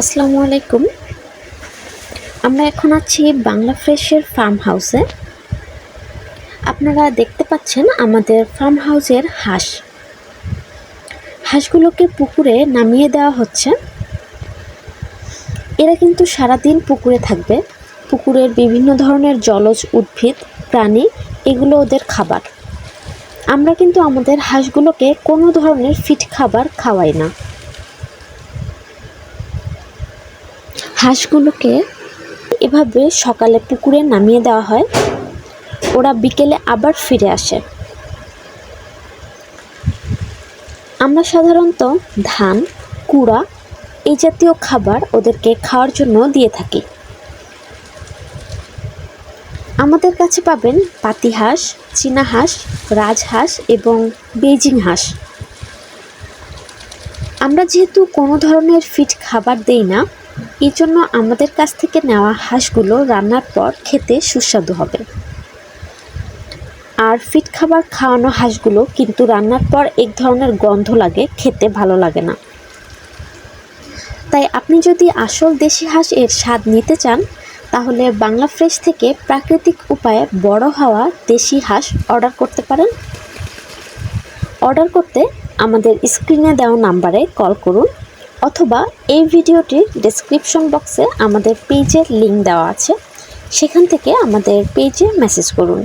আসসালামু আলাইকুম। আমরা এখন আছি বাংলা ফ্রেশের ফার্ম হাউসে। আপনারা দেখতে পাচ্ছেন আমাদের ফার্ম হাউসের হাঁস। হাঁসগুলোকে পুকুরে নামিয়ে দেওয়া হচ্ছে। এরা কিন্তু সারাদিন পুকুরে থাকবে। পুকুরের বিভিন্ন ধরনের জলজ উদ্ভিদ, প্রাণী, এগুলো ওদের খাবার। আমরা কিন্তু আমাদের হাঁসগুলোকে কোনো ধরনের ফিট খাবার খাওয়াই না। হাঁসগুলোকে এভাবে সকালে পুকুরে নামিয়ে দেওয়া হয়। ওরা বিকেলে আবার ফিরে আসে। আমরা সাধারণত ধান, কুড়া এই জাতীয় খাবার ওদেরকে খাওয়ার জন্য দিয়ে থাকি। আমাদের কাছে পাবেন পাতি হাঁস, চীনা হাঁস রাজহাঁস এবং বেজিং হাঁস। আমরা যেহেতু কোনো ধরনের ফিট খাবার দেই না এই জন্য আমাদের কাছ থেকে নেওয়া হাঁসগুলো রান্নার পর খেতে সুস্বাদু হবে। আর ফিট খাবার খাওয়ানো হাঁসগুলো কিন্তু রান্নার পর এক ধরনের গন্ধ লাগে, খেতে ভালো লাগে না। তাই আপনি যদি আসল দেশি হাঁস এর স্বাদ নিতে চান, তাহলে বাংলা ফ্রেশ থেকে প্রাকৃতিক উপায়ে বড় হওয়া দেশি হাঁস অর্ডার করতে পারেন। অর্ডার করতে আমাদের স্ক্রিনে দেওয়া নাম্বারে কল করুন। অথবা এই ভিডিওটির ডেসক্রিপশন বক্সে আমাদের পেজের লিঙ্ক দেওয়া আছে। সেখান থেকে আমাদের পেজে মেসেজ করুন।